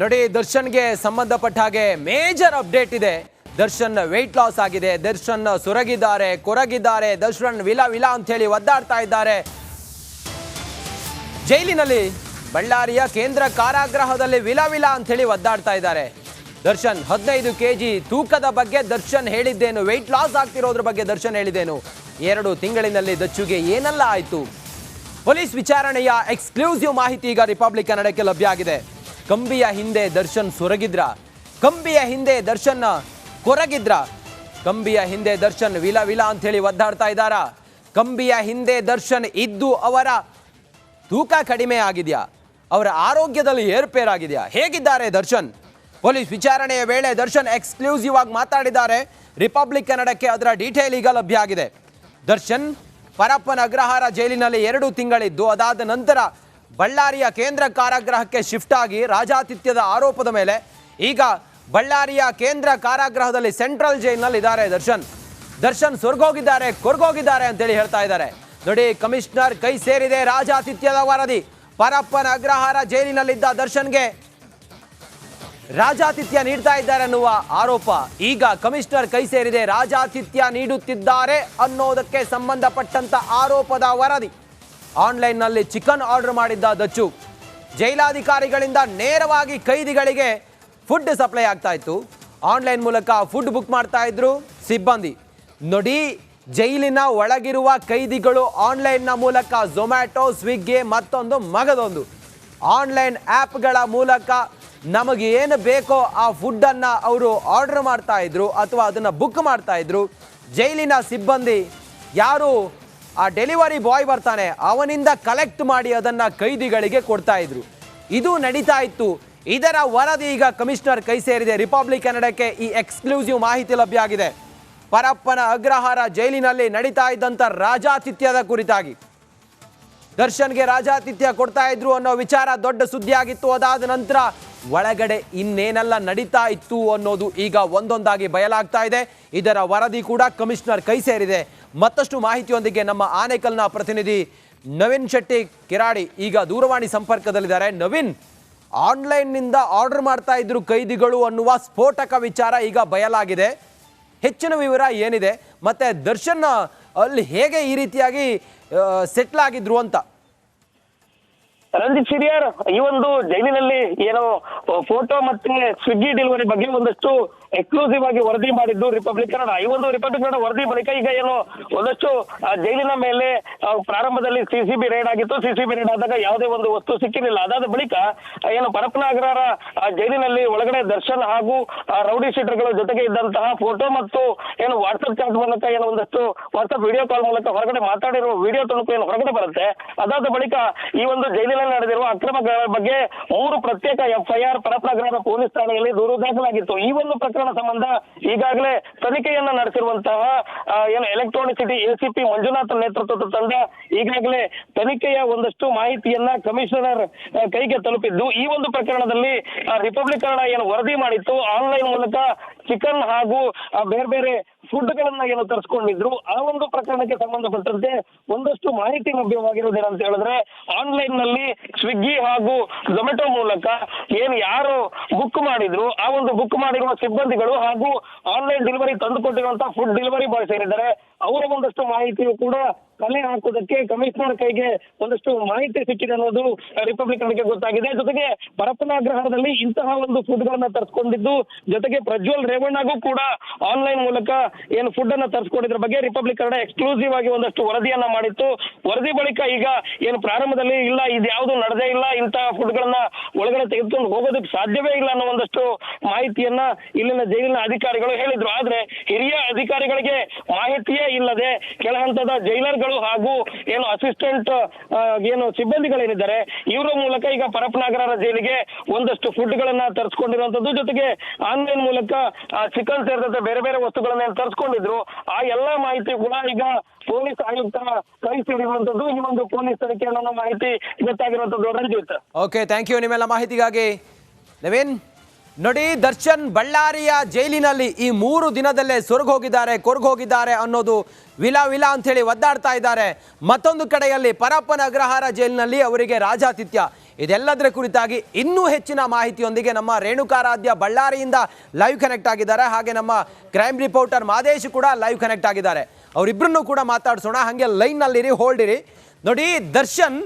ನೋಡಿ, ದರ್ಶನ್ಗೆ ಸಂಬಂಧಪಟ್ಟ ಹಾಗೆ ಮೇಜರ್ ಅಪ್ಡೇಟ್ ಇದೆ. ದರ್ಶನ್ ವೆಯ್ಟ್ ಲಾಸ್ ಆಗಿದೆ. ದರ್ಶನ್ ಸೊರಗಿದ್ದಾರೆ, ಕೊರಗಿದ್ದಾರೆ. ದರ್ಶನ್ ವಿಲ ವಿಲ ಅಂತ ಹೇಳಿ ಒದ್ದಾಡ್ತಾ ಇದ್ದಾರೆ. ಜೈಲಿನಲ್ಲಿ ಬಳ್ಳಾರಿಯ ಕೇಂದ್ರ ಕಾರಾಗೃಹದಲ್ಲಿ ವಿಲ ವಿಲ ಅಂತ ಹೇಳಿ ಒದ್ದಾಡ್ತಾ ಇದ್ದಾರೆ. ದರ್ಶನ್ ಹದಿನೈದು ಕೆ ಜಿ ತೂಕದ ಬಗ್ಗೆ ದರ್ಶನ್ ಹೇಳಿದ್ದೇನು? ವೆಯ್ಟ್ ಲಾಸ್ ಆಗ್ತಿರೋದ್ರ ಬಗ್ಗೆ ದರ್ಶನ್ ಹೇಳಿದ್ದೇನು? ಎರಡು ತಿಂಗಳಿನಲ್ಲಿ ದಚ್ಚುಗೆ ಏನೆಲ್ಲ ಆಯಿತು? ಪೊಲೀಸ್ ವಿಚಾರಣೆಯ ಎಕ್ಸ್ಕ್ಲೂಸಿವ್ ಮಾಹಿತಿ ಈಗ ರಿಪಬ್ಲಿಕ್ ಕನ್ನಡಕ್ಕೆ ಲಭ್ಯ ಆಗಿದೆ. ಕಂಬಿಯ ಹಿಂದೆ ದರ್ಶನ್ ಸೊರಗಿದ್ರ? ಕಂಬಿಯ ಹಿಂದೆ ದರ್ಶನ್ ಕೊರಗಿದ್ರ? ಕಂಬಿಯ ಹಿಂದೆ ದರ್ಶನ್ ವಿಲ ವಿಲ ಅಂತ ಹೇಳಿ ಒದ್ದಾಡ್ತಾ ಇದ್ದಾರಾ? ಕಂಬಿಯ ಹಿಂದೆ ದರ್ಶನ್ ಇದ್ದು ಅವರ ತೂಕ ಕಡಿಮೆ ಆಗಿದೆಯಾ? ಅವರ ಆರೋಗ್ಯದಲ್ಲಿ ಏರ್ಪೇರಾಗಿದೆಯಾ? ಹೇಗಿದ್ದಾರೆ ದರ್ಶನ್? ಪೊಲೀಸ್ ವಿಚಾರಣೆಯ ವೇಳೆ ದರ್ಶನ್ ಎಕ್ಸ್ಕ್ಲೂಸಿವ್ ಆಗಿ ಮಾತಾಡಿದ್ದಾರೆ. ರಿಪಬ್ಲಿಕ್ ಕನ್ನಡಕ್ಕೆ ಅದರ ಡೀಟೇಲ್ ಈಗ ಲಭ್ಯ ಆಗಿದೆ. ದರ್ಶನ್ ಪರಪ್ಪನ ಅಗ್ರಹಾರ ಜೈಲಿನಲ್ಲಿ ಎರಡು ತಿಂಗಳಿದ್ದು, ಅದಾದ ನಂತರ ಬಳ್ಳಾರಿಯ ಕೇಂದ್ರ ಕಾರಾಗೃಹಕ್ಕೆ ಶಿಫ್ಟ್ ಆಗಿ ರಾಜಾತಿಥ್ಯದ ಆರೋಪದ ಮೇಲೆ ಈಗ ಬಳ್ಳಾರಿಯ ಕೇಂದ್ರ ಕಾರಾಗೃಹದಲ್ಲಿ ಸೆಂಟ್ರಲ್ ಜೈಲ್ನಲ್ಲಿ ಇದ್ದಾರೆ ದರ್ಶನ್. ದರ್ಶನ್ ಸ್ವರ್ಗೋಗಿದ್ದಾರೆ ಕೊರ್ಗೋಗಿದ್ದಾರೆ ಅಂತೇಳಿ ಹೇಳ್ತಾ ಇದ್ದಾರೆ. ನೋಡಿ, ಕಮಿಷನರ್ ಕೈ ಸೇರಿದೆ, ರಾಜಾತಿಥ್ಯದ ವರದಿ. ಪರಪ್ಪನ ಅಗ್ರಹಾರ ಜೈಲಿನಲ್ಲಿದ್ದ ದರ್ಶನ್ಗೆ ರಾಜಾತಿಥ್ಯ ನೀಡ್ತಾ ಇದ್ದಾರೆ ಅನ್ನುವ ಆರೋಪ. ಈಗ ಕಮಿಷನರ್ ಕೈ ಸೇರಿದೆ, ರಾಜಾತಿಥ್ಯ ನೀಡುತ್ತಿದ್ದಾರೆ ಅನ್ನೋದಕ್ಕೆ ಸಂಬಂಧಪಟ್ಟಂತ ಆರೋಪದ ವರದಿ. ಆನ್ಲೈನ್ನಲ್ಲಿ ಚಿಕನ್ ಆರ್ಡರ್ ಮಾಡಿದ್ದ ದಚ್ಚು. ಜೈಲಾಧಿಕಾರಿಗಳಿಂದ ನೇರವಾಗಿ ಕೈದಿಗಳಿಗೆ ಫುಡ್ ಸಪ್ಲೈ ಆಗ್ತಾ ಇತ್ತು. ಆನ್ಲೈನ್ ಮೂಲಕ ಫುಡ್ ಬುಕ್ ಮಾಡ್ತಾ ಇದ್ರು ಸಿಬ್ಬಂದಿ. ನೋಡಿ, ಜೈಲಿನ ಒಳಗಿರುವ ಕೈದಿಗಳು ಆನ್ಲೈನ್ನ ಮೂಲಕ ಝೊಮ್ಯಾಟೊ ಸ್ವಿಗ್ಗಿ ಮತ್ತೊಂದು ಮಗದೊಂದು. ಆನ್ಲೈನ್ ಆ್ಯಪ್ಗಳ ಮೂಲಕ ನಮಗೆ ಏನು ಬೇಕೋ ಆ ಫುಡ್ಡನ್ನು ಅವರು ಆರ್ಡರ್ ಮಾಡ್ತಾ ಇದ್ರು ಅಥವಾ ಅದನ್ನು ಬುಕ್ ಮಾಡ್ತಾ ಇದ್ರು. ಜೈಲಿನ ಸಿಬ್ಬಂದಿ ಯಾರು ಆ ಡೆಲಿವರಿ ಬಾಯ್ ಬರ್ತಾನೆ. ಅವನಿಂದ ಕಲೆಕ್ಟ್ ಮಾಡಿ ಅದನ್ನು ಕೈದಿಗಳಿಗೆ ಕೊಡ್ತಾ ಇದ್ರು. ಇದು ನಡೀತಾ ಇತ್ತು. ಇದರ ವರದಿ ಈಗ ಕಮಿಷನರ್ ಕೈ ಸೇರಿದೆ. ರಿಪಬ್ಲಿಕ್ ಕನ್ನಡಕ್ಕೆ ಈ ಎಕ್ಸ್ಕ್ಲೂಸಿವ್ ಮಾಹಿತಿ ಲಭ್ಯ ಆಗಿದೆ. ಪರಪ್ಪನ ಅಗ್ರಹಾರ ಜೈಲಿನಲ್ಲಿ ನಡೀತಾ ಇದ್ದಂಥ ರಾಜಾತಿಥ್ಯದ ಕುರಿತಾಗಿ. ದರ್ಶನ್ಗೆ ರಾಜಾತಿಥ್ಯ ಕೊಡ್ತಾ ಇದ್ರು ಅನ್ನೋ ವಿಚಾರ ದೊಡ್ಡ ಸುದ್ದಿಯಾಗಿತ್ತು. ಅದಾದ ನಂತರ ಒಳಗಡೆ ಇನ್ನೇನೆಲ್ಲ ನಡೀತಾ ಇತ್ತು ಅನ್ನೋದು ಈಗ ಒಂದೊಂದಾಗಿ ಬಯಲಾಗ್ತಾ ಇದೆ. ಇದರ ವರದಿ ಕೂಡ ಕಮಿಷನರ್ ಕೈ ಸೇರಿದೆ. ಮತ್ತಷ್ಟು ಮಾಹಿತಿಯೊಂದಿಗೆ ನಮ್ಮ ಆನೇಕಲ್ನ ಪ್ರತಿನಿಧಿ ನವೀನ್ ಶೆಟ್ಟಿ ಕಿರಾಡಿ ಈಗ ದೂರವಾಣಿ ಸಂಪರ್ಕದಲ್ಲಿದ್ದಾರೆ. ನವೀನ್, ಆನ್ಲೈನ್ನಿಂದ ಆರ್ಡರ್ ಮಾಡ್ತಾ ಇದ್ರು ಕೈದಿಗಳು ಅನ್ನುವ ಸ್ಫೋಟಕ ವಿಚಾರ ಈಗ ಬಯಲಾಗಿದೆ. ಹೆಚ್ಚಿನ ವಿವರ ಏನಿದೆ? ಮತ್ತೆ ದರ್ಶನ್, ಅಲ್ಲಿ ಹೇಗೆ ಈ ರೀತಿಯಾಗಿ ಸೆಟ್ಲ್ ಆಗಿದ್ರು ಅಂತ? ರಂಜಿತ್ ಸಿರಿಯರ್ ಈ ಒಂದು ಜೈಲಿನಲ್ಲಿ ಏನೋ ಫೋಟೋ ಮತ್ತೆ ಸ್ವಿಗ್ಗಿ ಡೆಲಿವರಿ ಬಗ್ಗೆ ಒಂದಷ್ಟು ಎಕ್ಸ್ಕ್ಲೂಸಿವ್ ಆಗಿ ವರದಿ ಮಾಡಿದ್ದು ರಿಪಬ್ಲಿಕ್ ಕನ್ನಡ ಈ ಒಂದು ರಿಪಬ್ಲಿಕ್ ಕನ್ನಡ ವರದಿ ಬಳಿಕ ಈಗ ಏನು ಒಂದಷ್ಟು ಜೈಲಿನ ಮೇಲೆ ಪ್ರಾರಂಭದಲ್ಲಿ ಸಿಸಿಬಿ ರೈಡ್ ಆಗಿತ್ತು. ಸಿಸಿಬಿ ರೈಡ್ ಆದಾಗ ಯಾವುದೇ ಒಂದು ವಸ್ತು ಸಿಕ್ಕಿರಲಿಲ್ಲ. ಅದಾದ ಬಳಿಕ ಏನು ಪರಪ್ಪನ ಜೈಲಿನಲ್ಲಿ ಒಳಗಡೆ ದರ್ಶನ್ ಹಾಗೂ ರೌಡಿ ಶೀಟರ್ಗಳ ಜೊತೆಗೆ ಇದ್ದಂತಹ ಫೋಟೋ ಮತ್ತು ಏನು ವಾಟ್ಸಪ್ ಚಾಟ್ ಮೂಲಕ ಏನು ಒಂದಷ್ಟು ವಾಟ್ಸಪ್ ವಿಡಿಯೋ ಕಾಲ್ ಮೂಲಕ ಹೊರಗಡೆ ಮಾತಾಡಿರುವ ವಿಡಿಯೋ ತುಣುಕು ಏನು ಹೊರಗಡೆ ಬರುತ್ತೆ. ಅದಾದ ಬಳಿಕ ಈ ಒಂದು ಜೈಲಿನಲ್ಲಿ ನಡೆದಿರುವ ಅಕ್ರಮಗಳ ಬಗ್ಗೆ ಮೂರು ಪ್ರತ್ಯೇಕ ಎಫ್ಐಆರ್ ಪರಪ್ಪನಗರ ಪೊಲೀಸ್ ಠಾಣೆಯಲ್ಲಿ ದೂರು ದಾಖಲಾಗಿತ್ತು ಈ ಒಂದು ಪ್ರಕರಣ ಸಂಬಂಧ ಈಗಾಗಲೇ ತನಿಖೆಯನ್ನ ನಡೆಸಿರುವಂತಹ ಏನು ಎಲೆಕ್ಟ್ರಾನಿಕ್ ಸಿಟಿ ಎಸಿಪಿ ಮಂಜುನಾಥ್ ನೇತೃತ್ವದ ತಂಡ ಈಗಾಗಲೇ ತನಿಖೆಯ ಒಂದಷ್ಟು ಮಾಹಿತಿಯನ್ನ ಕಮಿಷನರ್ ಕೈಗೆ ತಲುಪಿದ್ದು. ಈ ಒಂದು ಪ್ರಕರಣದಲ್ಲಿ ರಿಪಬ್ಲಿಕ್ ಏನು ವರದಿ ಮಾಡಿತ್ತು. ಆನ್ಲೈನ್ ಮೂಲಕ ಚಿಕನ್ ಹಾಗೂ ಬೇರೆ ಬೇರೆ ಫುಡ್ ಗಳನ್ನ ಏನು ತರಿಸ್ಕೊಂಡಿದ್ರು, ಆ ಒಂದು ಪ್ರಕರಣಕ್ಕೆ ಸಂಬಂಧಪಟ್ಟಂತೆ ಒಂದಷ್ಟು ಮಾಹಿತಿ ಲಭ್ಯವಾಗಿರುವುದೇನಂತ ಹೇಳಿದ್ರೆ ಆನ್ಲೈನ್ನಲ್ಲಿ ಸ್ವಿಗ್ಗಿ ಹಾಗೂ ಝೊಮ್ಯಾಟೊ ಮೂಲಕ ಏನ್ ಯಾರು ಬುಕ್ ಮಾಡಿದ್ರು, ಆ ಒಂದು ಬುಕ್ ಮಾಡಿರುವ ಸಿಬ್ಬಂದಿಗಳು ಹಾಗೂ ಆನ್ಲೈನ್ ಡೆಲಿವರಿ ತಂದುಕೊಟ್ಟಿರುವಂತಹ ಫುಡ್ ಡೆಲಿವರಿ ಬಾಯ್ ಸೇರಿದ್ದಾರೆ. ಅವರ ಒಂದಷ್ಟು ಮಾಹಿತಿಯು ಕೂಡ ಕಲೆ ಹಾಕುವುದಕ್ಕೆ ಕಮಿಷನರ್ ಕೈಗೆ ಒಂದಷ್ಟು ಮಾಹಿತಿ ಸಿಕ್ಕಿದೆ ಅನ್ನೋದು ರಿಪಬ್ಲಿಕ್ ಕಡೆಗೆ ಗೊತ್ತಾಗಿದೆ. ಜೊತೆಗೆ ಪರಪ್ಪನ ಅಗ್ರಹಾರದಲ್ಲಿ ಇಂತಹ ಒಂದು ಫುಡ್ ಗಳನ್ನ ತರಿಸ್ಕೊಂಡಿದ್ದು, ಜೊತೆಗೆ ಪ್ರಜ್ವಲ್ ರೇವಣ್ಣಗೂ ಕೂಡ ಆನ್ಲೈನ್ ಮೂಲಕ ಏನು ಫುಡ್ ಅನ್ನ ತರಿಸ್ಕೊಂಡಿದ್ರ ಬಗ್ಗೆ ರಿಪಬ್ಲಿಕ್ ಕನ್ನಡ ಎಕ್ಸ್ಕ್ಲೂಸಿವ್ ಆಗಿ ಒಂದಷ್ಟು ವರದಿಯನ್ನ ಮಾಡಿತ್ತು. ವರದಿ ಬಳಿಕ ಈಗ ಏನು ಪ್ರಾರಂಭದಲ್ಲಿ ಇಲ್ಲ ಇದು ಯಾವುದು ನಡೆದೇ ಇಲ್ಲ, ಇಂತಹ ಫುಡ್ ಗಳನ್ನ ಒಳಗಡೆ ತೆಗೆದುಕೊಂಡು ಹೋಗೋದಕ್ಕೆ ಸಾಧ್ಯವೇ ಇಲ್ಲ ಅನ್ನೋ ಒಂದಷ್ಟು ಮಾಹಿತಿಯನ್ನ ಇಲ್ಲಿನ ಜೈಲಿನ ಅಧಿಕಾರಿಗಳು ಹೇಳಿದ್ರು. ಆದ್ರೆ ಹಿರಿಯ ಅಧಿಕಾರಿಗಳಿಗೆ ಮಾಹಿತಿಯೇ ಇಲ್ಲದೆ ಕೆಳ ಹಂತದ ಜೈಲರ್ಗಳು ಹಾಗೂ ಏನು ಅಸಿಸ್ಟೆಂಟ್ ಏನು ಸಿಬ್ಬಂದಿಗಳೇನಿದ್ದಾರೆ, ಇವರ ಮೂಲಕ ಈಗ ಪರಪ್ಪನಗರ ಜೈಲಿಗೆ ಒಂದಷ್ಟು ಫುಡ್ ಗಳನ್ನ ತರಿಸ್ಕೊಂಡಿರುವಂತದ್ದು ಜೊತೆಗೆ ಆನ್ಲೈನ್ ಮೂಲಕ ಚಿಕನ್ ಸೇರಿದಂತೆ ಬೇರೆ ಬೇರೆ ವಸ್ತುಗಳನ್ನ ತರಿಸ್ಕೊಂಡಿದ್ರು, ಆ ಎಲ್ಲಾ ಮಾಹಿತಿ ಕೂಡ ಈಗ ಪೊಲೀಸ್ ಆಯುಕ್ತ ಕೈ ಸೇರಿರುವಂತದ್ದು ಈ ಒಂದು ಪೊಲೀಸ್ ತನಿಖೆ ಮಾಹಿತಿ ಗೊತ್ತಾಗಿರುವಂತದ್ದು ರಂಜಿತ್. ಓಕೆ ಥ್ಯಾಂಕ್ ಯು ನಿಮ್ಮೆಲ್ಲ ಮಾಹಿತಿಗಾಗಿ ನವೀನ್ ನೋಡಿ, ದರ್ಶನ್ ಬಳ್ಳಾರಿಯ ಜೈಲಿನಲ್ಲಿ ಈ ಮೂರು ದಿನದಲ್ಲೇ ಸೊರಗೋಗಿದ್ದಾರೆ ಹೋಗಿದ್ದಾರೆ ಕೊರಗ ಹೋಗಿದ್ದಾರೆ ಅನ್ನೋದು ವಿಲ ವಿಲ ಅಂತ ಹೇಳಿ ಒದ್ದಾಡ್ತಾ ಇದ್ದಾರೆ. ಮತ್ತೊಂದು ಕಡೆಯಲ್ಲಿ ಪರಪ್ಪನ ಅಗ್ರಹಾರ ಜೈಲಿನಲ್ಲಿ ಅವರಿಗೆ ರಾಜಾತಿಥ್ಯ. ಇದೆಲ್ಲದರ ಕುರಿತಾಗಿ ಇನ್ನೂ ಹೆಚ್ಚಿನ ಮಾಹಿತಿಯೊಂದಿಗೆ ನಮ್ಮ ರೇಣುಕಾರಾಧ್ಯ ಬಳ್ಳಾರಿಯಿಂದ ಲೈವ್ ಕನೆಕ್ಟ್ ಆಗಿದ್ದಾರೆ. ಹಾಗೆ ನಮ್ಮ ಕ್ರೈಮ್ ರಿಪೋರ್ಟರ್ ಮಾದೇಶ್ ಕೂಡ ಲೈವ್ ಕನೆಕ್ಟ್ ಆಗಿದ್ದಾರೆ. ಅವರಿಬ್ಬರನ್ನು ಕೂಡ ಮಾತಾಡಿಸೋಣ. ಹಾಗೆ ಲೈನ್ನಲ್ಲಿರಿ ಹೋಲ್ಡ್ ಇರಿ ನೋಡಿ, ದರ್ಶನ್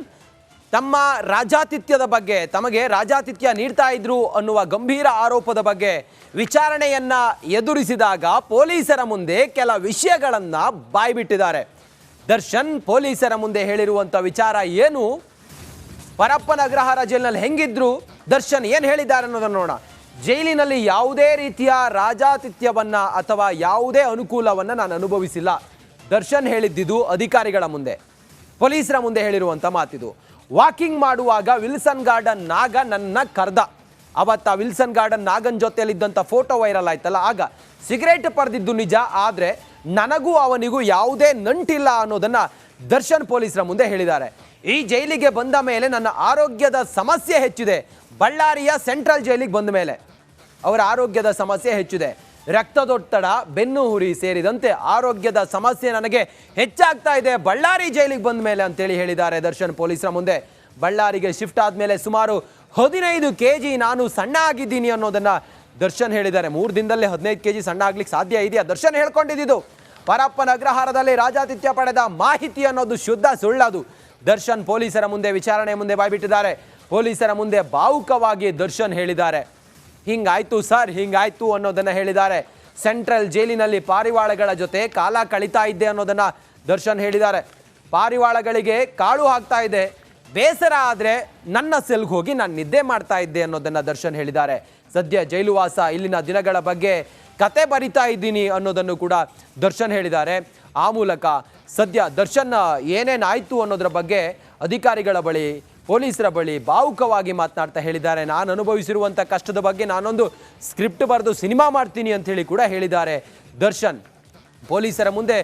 ತಮ್ಮ ರಾಜಾತಿಥ್ಯದ ಬಗ್ಗೆ, ತಮಗೆ ರಾಜಾತಿಥ್ಯ ನೀಡ್ತಾ ಇದ್ರು ಅನ್ನುವ ಗಂಭೀರ ಆರೋಪದ ಬಗ್ಗೆ ವಿಚಾರಣೆಯನ್ನ ಎದುರಿಸಿದಾಗ ಪೊಲೀಸರ ಮುಂದೆ ಕೆಲ ವಿಷಯಗಳನ್ನ ಬಾಯ್ಬಿಟ್ಟಿದ್ದಾರೆ. ದರ್ಶನ್ ಪೊಲೀಸರ ಮುಂದೆ ಹೇಳಿರುವಂತ ವಿಚಾರ ಏನು? ಪರಪ್ಪನ ಅಗ್ರಹಾರ ಜೈಲಿನಲ್ಲಿ ಹೆಂಗಿದ್ರು? ದರ್ಶನ್ ಏನು ಹೇಳಿದ್ದಾರೆ ಅನ್ನೋದನ್ನು ನೋಡೋಣ. ಜೈಲಿನಲ್ಲಿ ಯಾವುದೇ ರೀತಿಯ ರಾಜಾತಿಥ್ಯವನ್ನ ಅಥವಾ ಯಾವುದೇ ಅನುಕೂಲವನ್ನ ನಾನು ಅನುಭವಿಸಿಲ್ಲ. ದರ್ಶನ್ ಹೇಳಿದ್ದಿದ್ದು ಅಧಿಕಾರಿಗಳ ಮುಂದೆ. ಪೊಲೀಸರ ಮುಂದೆ ಹೇಳಿರುವಂಥ ಮಾತಿದು. ವಾಕಿಂಗ್ ಮಾಡುವಾಗ ವಿಲ್ಸನ್ ಗಾರ್ಡನ್ ನಾಗ ನನ್ನ ಕರ್ದ. ಅವತ್ತ ವಿಲ್ಸನ್ ಗಾರ್ಡನ್ ನಾಗನ್ ಜೊತೆಯಲ್ಲಿದ್ದಂಥ ಫೋಟೋ ವೈರಲ್ ಆಯ್ತಲ್ಲ, ಆಗ ಸಿಗರೇಟ್ ಪಡೆದಿದ್ದು ನಿಜ, ಆದರೆ ನನಗೂ ಅವನಿಗೂ ಯಾವುದೇ ನಂಟಿಲ್ಲ ಅನ್ನೋದನ್ನ ದರ್ಶನ್ ಪೊಲೀಸರ ಮುಂದೆ ಹೇಳಿದ್ದಾರೆ. ಈ ಜೈಲಿಗೆ ಬಂದ ಮೇಲೆ ನನ್ನ ಆರೋಗ್ಯದ ಸಮಸ್ಯೆ ಹೆಚ್ಚಿದೆ. ಬಳ್ಳಾರಿಯ ಸೆಂಟ್ರಲ್ ಜೈಲಿಗೆ ಬಂದ ಮೇಲೆ ಅವರ ಆರೋಗ್ಯದ ಸಮಸ್ಯೆ ಹೆಚ್ಚಿದೆ. ರಕ್ತದೊತ್ತಡ, ಬೆನ್ನು ಹುರಿ ಸೇರಿದಂತೆ ಆರೋಗ್ಯದ ಸಮಸ್ಯೆ ನನಗೆ ಹೆಚ್ಚಾಗ್ತಾ ಇದೆ. ಬಳ್ಳಾರಿ ಜೈಲಿಗೆ ಬಂದ ಮೇಲೆ ಅಂತೇಳಿ ಹೇಳಿದ್ದಾರೆ ದರ್ಶನ್ ಪೊಲೀಸರ ಮುಂದೆ. ಬಳ್ಳಾರಿಗೆ ಶಿಫ್ಟ್ ಆದಮೇಲೆ ಸುಮಾರು ಹದಿನೈದು ಕೆ ಜಿ ನಾನು ಸಣ್ಣ ಆಗಿದ್ದೀನಿ ಅನ್ನೋದನ್ನ ದರ್ಶನ್ ಹೇಳಿದ್ದಾರೆ. ಮೂರು ದಿನದಲ್ಲೇ ಹದಿನೈದು ಕೆ ಜಿ ಸಣ್ಣ ಆಗ್ಲಿಕ್ಕೆ ಸಾಧ್ಯ ಇದೆಯಾ? ದರ್ಶನ್ ಹೇಳ್ಕೊಂಡಿದ್ದು ಪರಪ್ಪನ ಅಗ್ರಹಾರದಲ್ಲಿ ರಾಜಾತಿಥ್ಯ ಪಡೆದ ಮಾಹಿತಿ ಅನ್ನೋದು ಶುದ್ಧ ಸುಳ್ಳದು. ದರ್ಶನ್ ಪೊಲೀಸರ ಮುಂದೆ ವಿಚಾರಣೆ ಮುಂದೆ ಬಾಯ್ಬಿಟ್ಟಿದ್ದಾರೆ. ಪೊಲೀಸರ ಮುಂದೆ ಭಾವುಕವಾಗಿ ದರ್ಶನ್ ಹೇಳಿದ್ದಾರೆ. ಹಿಂಗಾಯ್ತು ಸರ್, ಹಿಂಗಾಯ್ತು ಅನ್ನೋದನ್ನ ಹೇಳಿದ್ದಾರೆ. ಸೆಂಟ್ರಲ್ ಜೈಲಿನಲ್ಲಿ ಪಾರಿವಾಳಗಳ ಜೊತೆ ಕಾಲ ಕಳೀತಾ ಇದ್ದೆ ಅನ್ನೋದನ್ನ ದರ್ಶನ್ ಹೇಳಿದ್ದಾರೆ. ಪಾರಿವಾಳಗಳಿಗೆ ಕಾಳು ಹಾಕ್ತಾ ಇದೆ. ಬೇಸರ ಆದರೆ ನನ್ನ ಸೆಲ್ಗೆ ಹೋಗಿ ನಾನು ನಿದ್ದೆ ಮಾಡ್ತಾ ಇದ್ದೆ ಅನ್ನೋದನ್ನ ದರ್ಶನ್ ಹೇಳಿದ್ದಾರೆ. ಸದ್ಯ ಜೈಲುವಾಸ ಇಲ್ಲಿನ ದಿನಗಳ ಬಗ್ಗೆ ಕತೆ ಬರಿತಾ ಇದ್ದೀನಿ ಅನ್ನೋದನ್ನು ಕೂಡ ದರ್ಶನ್ ಹೇಳಿದ್ದಾರೆ. ಆ ಮೂಲಕ ಸದ್ಯ ದರ್ಶನ್ ಏನೇನಾಯಿತು ಅನ್ನೋದ್ರ ಬಗ್ಗೆ ಅಧಿಕಾರಿಗಳ ಬಳಿ ಪೊಲೀಸರ ಬಳಿ ಭಾವುಕವಾಗಿ ಮಾತನಾಡ್ತಾ ಹೇಳಿದ್ದಾರೆ. ನಾನು ಅನುಭವಿಸಿರುವಂಥ ಕಷ್ಟದ ಬಗ್ಗೆ ನಾನೊಂದು ಸ್ಕ್ರಿಪ್ಟ್ ಬರೆದು ಸಿನಿಮಾ ಮಾಡ್ತೀನಿ ಅಂತ ಕೂಡ ಹೇಳಿದ್ದಾರೆ. ದರ್ಶನ್, ಪೊಲೀಸರ ಮುಂದೆ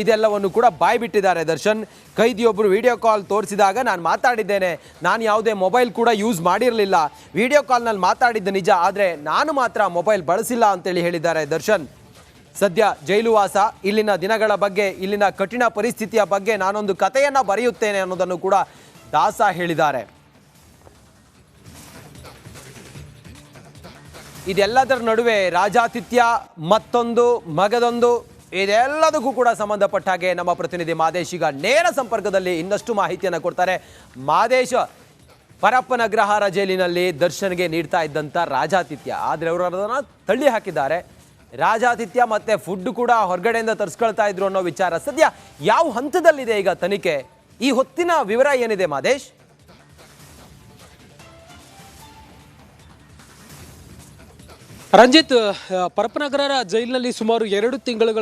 ಇದೆಲ್ಲವನ್ನು ಕೂಡ ಬಾಯ್ಬಿಟ್ಟಿದ್ದಾರೆ ದರ್ಶನ್. ಕೈದಿಯೊಬ್ಬರು ವಿಡಿಯೋ ಕಾಲ್ ತೋರಿಸಿದಾಗ ನಾನು ಮಾತಾಡಿದ್ದೇನೆ. ನಾನು ಯಾವುದೇ ಮೊಬೈಲ್ ಕೂಡ ಯೂಸ್ ಮಾಡಿರಲಿಲ್ಲ. ವಿಡಿಯೋ ಕಾಲ್ನಲ್ಲಿ ಮಾತಾಡಿದ್ದ ನಿಜ, ಆದರೆ ನಾನು ಮಾತ್ರ ಮೊಬೈಲ್ ಬಳಸಿಲ್ಲ ಅಂತೇಳಿ ಹೇಳಿದ್ದಾರೆ ದರ್ಶನ್. ಸದ್ಯ ಜೈಲುವಾಸ ಇಲ್ಲಿನ ದಿನಗಳ ಬಗ್ಗೆ, ಇಲ್ಲಿನ ಕಠಿಣ ಪರಿಸ್ಥಿತಿಯ ಬಗ್ಗೆ ನಾನೊಂದು ಕಥೆಯನ್ನು ಬರೆಯುತ್ತೇನೆ ಅನ್ನೋದನ್ನು ಕೂಡ ದಾಸ ಹೇಳಿದ್ದಾರೆ. ಇದೆಲ್ಲದರ ನಡುವೆ ರಾಜಾತಿಥ್ಯ, ಮತ್ತೊಂದು, ಮಗದೊಂದು, ಇದೆಲ್ಲದಕ್ಕೂ ಕೂಡ ಸಂಬಂಧಪಟ್ಟ ಹಾಗೆ ನಮ್ಮ ಪ್ರತಿನಿಧಿ ಮಾದೇಶ್ ಈಗ ನೇರ ಸಂಪರ್ಕದಲ್ಲಿ ಇನ್ನಷ್ಟು ಮಾಹಿತಿಯನ್ನು ಕೊಡ್ತಾರೆ. ಮಾದೇಶ, ಪರಪ್ಪನ ಅಗ್ರಹಾರ ಜೈಲಿನಲ್ಲಿ ದರ್ಶನ್ಗೆ ನೀಡ್ತಾ ಇದ್ದಂಥ ರಾಜಾತಿಥ್ಯ. ಆದರೆ ಅವರು ಅದನ್ನು ತಳ್ಳಿ ಹಾಕಿದ್ದಾರೆ. ರಾಜಾತಿಥ್ಯ ಮತ್ತೆ ಫುಡ್ ಕೂಡ ಹೊರಗಡೆಯಿಂದ ತರಿಸ್ಕೊಳ್ತಾ ಇದ್ರು ಅನ್ನೋ ವಿಚಾರ. ಸದ್ಯ ಯಾವ ಹಂತದಲ್ಲಿದೆ ಈಗ ತನಿಖೆ? ಈ ಹೊತ್ತಿನ ವಿವರ ಏನಿದೆ ಮಾದೇಶ್? ರಂಜಿತ್ ಪರಪನಗರ ಜೈಲಿನಲ್ಲಿ ಸುಮಾರು ಎರಡು ತಿಂಗಳುಗಳ